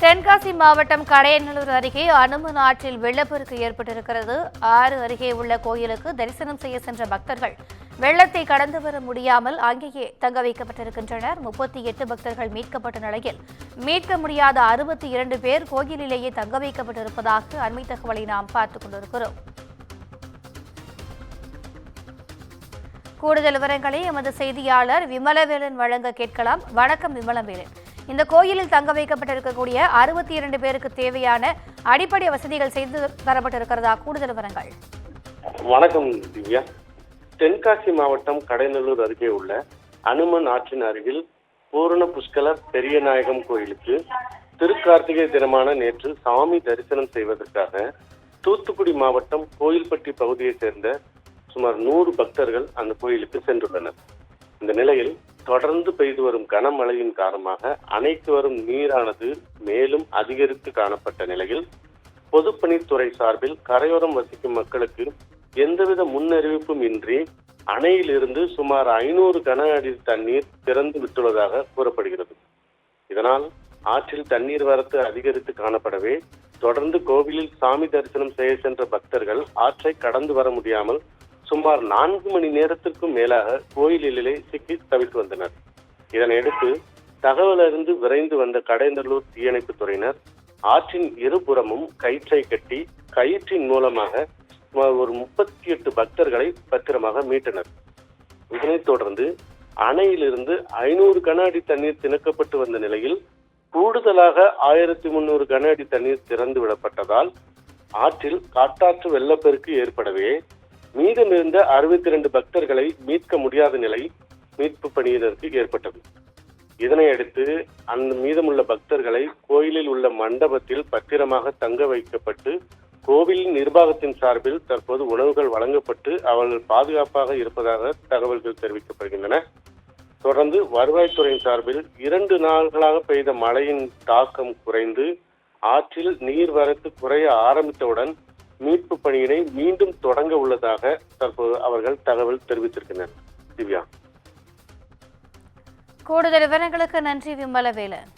தென்காசி மாவட்டம் கடையநல்லூர் அருகே அனுமன் ஆற்றில் வெள்ளப்பெருக்கு ஏற்பட்டிருக்கிறது. ஆறு அருகே உள்ள கோயிலுக்கு தரிசனம் செய்ய சென்ற பக்தர்கள். வெள்ளத்தை கடந்து வர முடியாமல் அங்கேயே தங்க வைக்கப்பட்டிருக்கின்றனர். முப்பத்தி எட்டு பக்தர்கள் மீட்கப்பட்ட நிலையில் மீட்க முடியாத அறுபத்தி இரண்டு பேர் கோயிலிலேயே தங்க வைக்கப்பட்டிருப்பதாக அண்மை தகவலை நாம் பார்த்துக் கொண்டிருக்கிறோம். கூடுதல் விவரங்களை எமது செய்தியாளர் விமலவேலன் வழங்க கேட்கலாம். வணக்கம் விமலவேலன். இந்த கோயிலில் தங்க வைக்கப்பட்டிருக்கக்கூடிய அறுபத்தி இரண்டு பேருக்கு தேவையான அடிப்படை வசதிகள் செய்து தரப்பட்டிருக்கிறதா? கூடுதல் விவரங்கள். வணக்கம் திவ்யா. தென்காசி மாவட்டம் கடைநல்லூர் அருகே உள்ள அனுமன் ஆற்றின் அருகில் பூரண புஷ்கலர் பெரியநாயகம் கோயிலுக்கு திருக்கார்த்திகை தினமான நேற்று சாமி தரிசனம் செய்வதற்காக தூத்துக்குடி மாவட்டம் கோயில்பட்டி பகுதியைச் சேர்ந்த சுமார் நூறு பக்தர்கள் அந்த கோயிலுக்கு சென்றுள்ளனர். இந்த நிலையில் தொடர்ந்து பெய்து வரும் கனமழையின் காரணமாக அணைக்கு வரும் நீரானது மேலும் அதிகரித்து காணப்பட்ட நிலையில் பொதுப்பணித்துறை சார்பில் கரையோரம் வசிக்கும் மக்களுக்கு எந்தவித முன்னறிவிப்பும் இன்றி அணையிலிருந்து சுமார் ஐநூறு கன அடி தண்ணீர் திறந்து விட்டுள்ளதாக கூறப்படுகிறது. இதனால் ஆற்றில் தண்ணீர் வரத்து அதிகரித்து காணப்படவே தொடர்ந்து கோவிலில் சாமி தரிசனம் செய்ய சென்ற பக்தர்கள் ஆற்றை கடந்து வர முடியாமல் சுமார் நான்கு மணி நேரத்திற்கும் மேலாக கோயிலிலே சிக்கி தவித்து வந்தனர். இதனையடுத்து தகவல் அறிந்து விரைந்து வந்த கடைந்தலூர் தீயணைப்புத் துறையினர் ஆற்றின் இருபுறமும் கயிற்றை கட்டி கயிற்றின் மூலமாக ஒரு முப்பத்தி எட்டு பக்தர்களை பத்திரமாக மீட்டனர். இதனைத் தொடர்ந்து அணையிலிருந்து ஐநூறு கன அடி தண்ணீர் திணக்கப்பட்டு வந்த நிலையில் கூடுதலாக ஆயிரத்தி முன்னூறு கன அடி தண்ணீர் திறந்து விடப்பட்டதால் ஆற்றில் காட்டாற்று வெள்ளப்பெருக்கு ஏற்படவே மீதமிருந்த அறுபத்தி இரண்டு பக்தர்களை மீட்க முடியாத நிலை மீட்பு பணியினருக்கு ஏற்பட்டது. இதனையடுத்து அந்த மீதமுள்ள பக்தர்களை கோயிலில் உள்ள மண்டபத்தில் பத்திரமாக தங்க வைக்கப்பட்டு கோவிலின் நிர்வாகத்தின் சார்பில் தற்போது உணவுகள் வழங்கப்பட்டு அவர்கள் பாதுகாப்பாக இருப்பதாக தகவல்கள் தெரிவிக்கப்படுகின்றன. தொடர்ந்து வருவாய்த்துறையின் சார்பில் இரண்டு நாள்களாக பெய்த மழையின் தாக்கம் குறைந்து ஆற்றில் நீர்வரத்து குறைய ஆரம்பித்தவுடன் மீட்பு பணியினை மீண்டும் தொடங்க உள்ளதாக தற்போது அவர்கள் தகவல் தெரிவித்திருக்கின்றனர். திவ்யா. கூடுதல் விவரங்களுக்கு நன்றி விமலவேலன்.